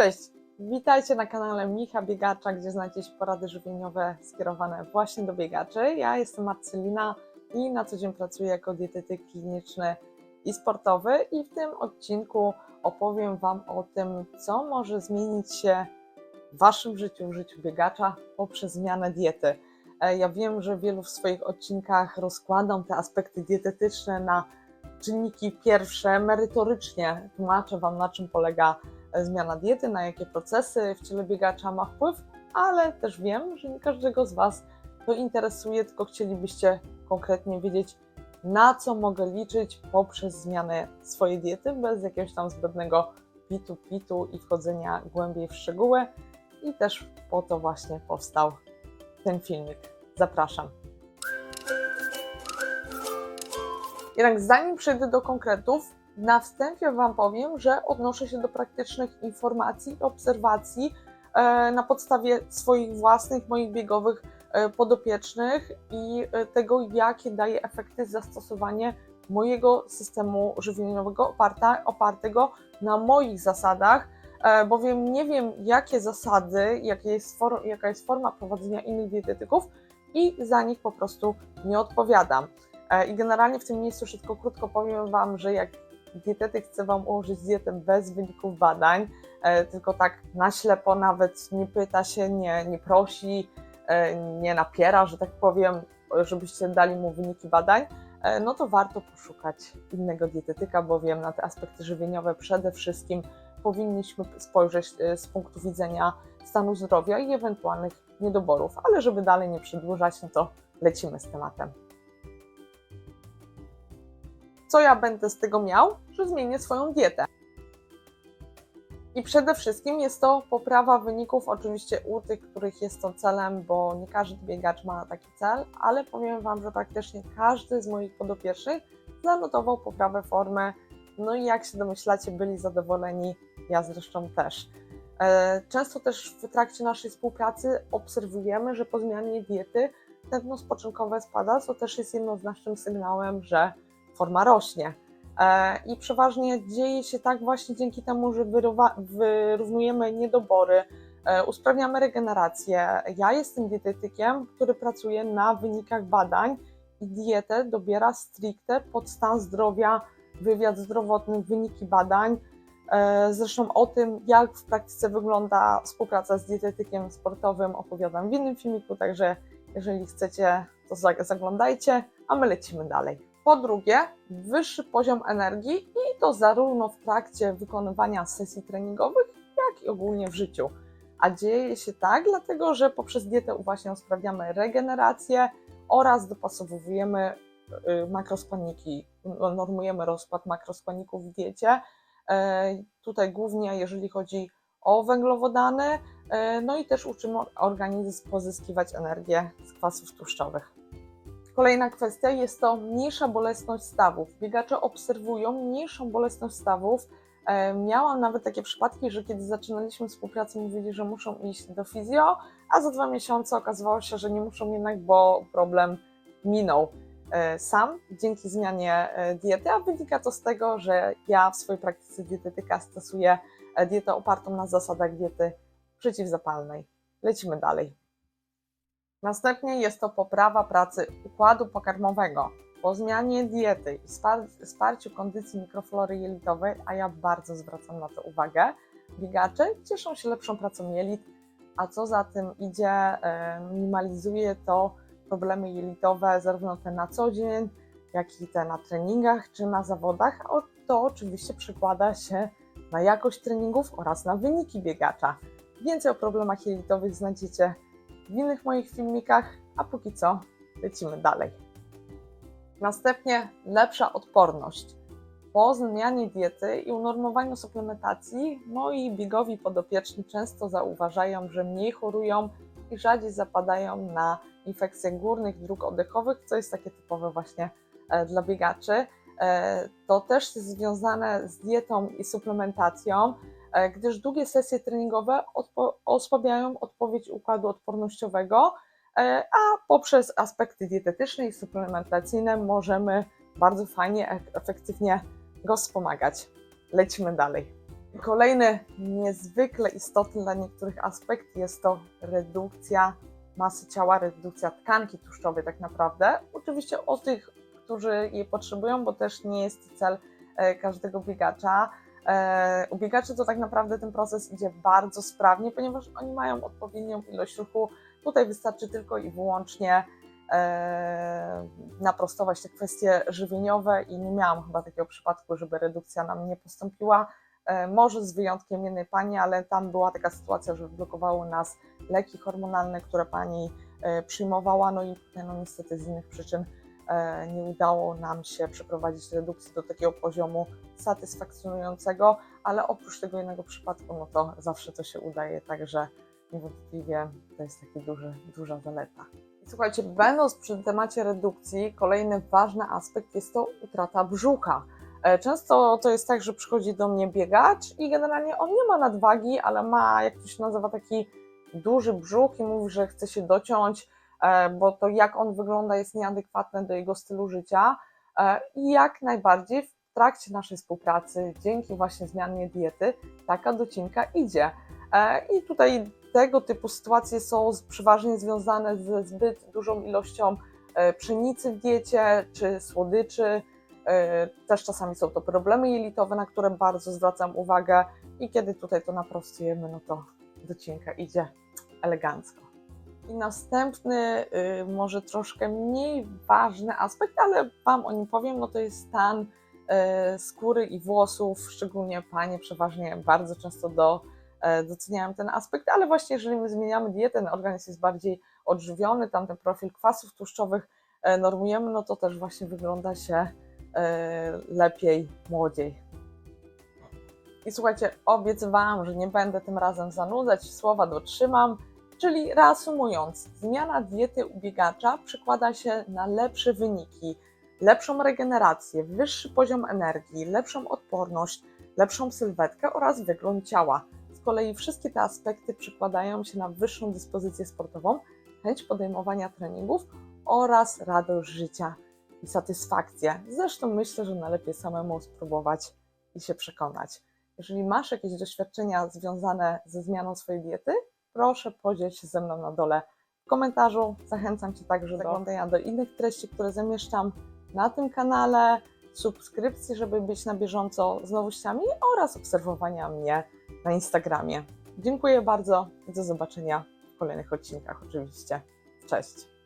Cześć, witajcie na kanale Micha Biegacza, gdzie znajdziecie porady żywieniowe skierowane właśnie do biegaczy. Ja jestem Marcelina i na co dzień pracuję jako dietetyk kliniczny i sportowy i w tym odcinku opowiem Wam o tym, co może zmienić się w Waszym życiu, w życiu biegacza poprzez zmianę diety. E, Ja wiem, że wielu w swoich odcinkach rozkładam te aspekty dietetyczne na czynniki pierwsze, merytorycznie tłumaczę Wam, na czym polega zmiana diety, na jakie procesy w ciele biegacza ma wpływ, ale też wiem, że nie każdego z Was to interesuje, tylko chcielibyście konkretnie wiedzieć, na co mogę liczyć poprzez zmianę swojej diety, bez jakiegoś tam zbędnego pitu-pitu i wchodzenia głębiej w szczegóły. I też po to właśnie powstał ten filmik. Zapraszam. Jednak zanim przejdę do konkretów, na wstępie Wam powiem, że odnoszę się do praktycznych informacji i obserwacji e, na podstawie swoich własnych, moich biegowych e, podopiecznych i e, tego, jakie daje efekty zastosowanie mojego systemu żywieniowego oparta, opartego na moich zasadach, bowiem nie wiem, jakie zasady, jakie jest for, jaka jest forma prowadzenia innych dietetyków i za nich po prostu nie odpowiadam. I generalnie w tym miejscu szybko, krótko powiem Wam, że jak dietetyk chce Wam ułożyć dietę bez wyników badań, e, tylko tak na ślepo nawet nie pyta się, nie, nie prosi, e, nie napiera, że tak powiem, żebyście dali mu wyniki badań, e, no to warto poszukać innego dietetyka, bowiem na te aspekty żywieniowe przede wszystkim powinniśmy spojrzeć z punktu widzenia stanu zdrowia i ewentualnych niedoborów, ale żeby dalej nie przedłużać, no to lecimy z tematem co ja będę z tego miał, że zmienię swoją dietę. I przede wszystkim jest to poprawa wyników, oczywiście u tych, których jest to celem, bo nie każdy biegacz ma taki cel, ale powiem Wam, że praktycznie każdy z moich podopiecznych zanotował poprawę formy. No i jak się domyślacie, byli zadowoleni, ja zresztą też. E, Często też w trakcie naszej współpracy obserwujemy, że po zmianie diety tętno spoczynkowe spada, co też jest jednoznacznym sygnałem, że forma rośnie. E, I przeważnie dzieje się tak właśnie dzięki temu, że wyrównujemy niedobory, e, usprawniamy regenerację. Ja jestem dietetykiem, który pracuje na wynikach badań i dietę dobiera stricte pod stan zdrowia, wywiad zdrowotny, wyniki badań. E, Zresztą o tym, jak w praktyce wygląda współpraca z dietetykiem sportowym, opowiadam w innym filmiku, także jeżeli chcecie, to zag- zaglądajcie, a my lecimy dalej. Po drugie, wyższy poziom energii i to zarówno w trakcie wykonywania sesji treningowych, jak i ogólnie w życiu. A dzieje się tak, dlatego że poprzez dietę właśnie usprawniamy regenerację oraz dopasowujemy y, makroskładniki, normujemy rozkład makroskładników w diecie. E, Tutaj głównie jeżeli chodzi o węglowodany, e, no i też uczymy organizm pozyskiwać energię z kwasów tłuszczowych. Kolejna kwestia jest to mniejsza bolesność stawów. Biegacze obserwują mniejszą bolesność stawów. E, Miałam nawet takie przypadki, że kiedy zaczynaliśmy współpracę, mówili, że muszą iść do fizjo, a za dwa miesiące okazywało się, że nie muszą jednak, bo problem minął e, sam dzięki zmianie e, diety, a wynika to z tego, że ja w swojej praktyce dietetyka stosuję dietę opartą na zasadach diety przeciwzapalnej. Lecimy dalej. Następnie jest to poprawa pracy układu pokarmowego. Po zmianie diety i spar- wsparciu kondycji mikroflory jelitowej, a ja bardzo zwracam na to uwagę, biegacze cieszą się lepszą pracą jelit, a co za tym idzie, e, minimalizuje to problemy jelitowe, zarówno te na co dzień, jak i te na treningach czy na zawodach. a To oczywiście przekłada się na jakość treningów oraz na wyniki biegacza. Więcej o problemach jelitowych znajdziecie w innych moich filmikach, a póki co lecimy dalej. Następnie lepsza odporność. Po zmianie diety i unormowaniu suplementacji moi biegowi podopieczni często zauważają, że mniej chorują i rzadziej zapadają na infekcje górnych dróg oddechowych, co jest takie typowe właśnie e, dla biegaczy. E, To też jest związane z dietą i suplementacją, gdyż długie sesje treningowe odpo- osłabiają odpowiedź układu odpornościowego, e, a poprzez aspekty dietetyczne i suplementacyjne możemy bardzo fajnie, e- efektywnie go wspomagać. Lecimy dalej. Kolejny niezwykle istotny dla niektórych aspekt jest to redukcja masy ciała, redukcja tkanki tłuszczowej tak naprawdę. Oczywiście o tych, którzy jej potrzebują, bo też nie jest cel e, każdego biegacza. E, U to tak naprawdę ten proces idzie bardzo sprawnie, ponieważ oni mają odpowiednią ilość ruchu. Tutaj wystarczy tylko i wyłącznie e, naprostować te kwestie żywieniowe i nie miałam chyba takiego przypadku, żeby redukcja nam nie postąpiła. E, Może z wyjątkiem jednej pani, ale tam była taka sytuacja, że blokowały nas leki hormonalne, które pani przyjmowała, no i no niestety z innych przyczyn nie udało nam się przeprowadzić redukcji do takiego poziomu satysfakcjonującego, ale oprócz tego jednego przypadku, no to zawsze to się udaje, także niewątpliwie to jest taka duża zaleta. Słuchajcie, będąc przy temacie redukcji, kolejny ważny aspekt jest to utrata brzucha. E, Często to jest tak, że przychodzi do mnie biegacz i generalnie on nie ma nadwagi, ale ma, jak to się nazywa, taki duży brzuch i mówi, że chce się dociąć, e, bo to jak on wygląda jest nieadekwatne do jego stylu życia. E, I jak najbardziej w trakcie naszej współpracy, dzięki właśnie zmianie diety, taka docinka idzie. E, I tutaj tego typu sytuacje są przeważnie związane ze zbyt dużą ilością e, pszenicy w diecie czy słodyczy. E, Też czasami są to problemy jelitowe, na które bardzo zwracam uwagę i kiedy tutaj to naprostujemy, no to docinka idzie elegancko. I następny, y, może troszkę mniej ważny aspekt, ale Wam o nim powiem, no to jest stan y, skóry i włosów, szczególnie panie przeważnie bardzo często do, e, doceniają ten aspekt, ale właśnie jeżeli my zmieniamy dietę, ten organizm jest bardziej odżywiony, tam ten profil kwasów tłuszczowych e, normujemy, no to też właśnie wygląda się e, lepiej, młodziej. I słuchajcie, obiecywałam, że nie będę tym razem zanudzać, słowa dotrzymam. Czyli reasumując, zmiana diety u biegacza przekłada się na lepsze wyniki, lepszą regenerację, wyższy poziom energii, lepszą odporność, lepszą sylwetkę oraz wygląd ciała. Z kolei wszystkie te aspekty przekładają się na wyższą dyspozycję sportową, chęć podejmowania treningów oraz radość życia i satysfakcję. Zresztą myślę, że najlepiej samemu spróbować i się przekonać. Jeżeli masz jakieś doświadczenia związane ze zmianą swojej diety, proszę podziel się ze mną na dole w komentarzu. Zachęcam Cię także do oglądania do innych treści, które zamieszczam na tym kanale, subskrypcji, żeby być na bieżąco z nowościami oraz obserwowania mnie na Instagramie. Dziękuję bardzo i do zobaczenia w kolejnych odcinkach oczywiście. Cześć!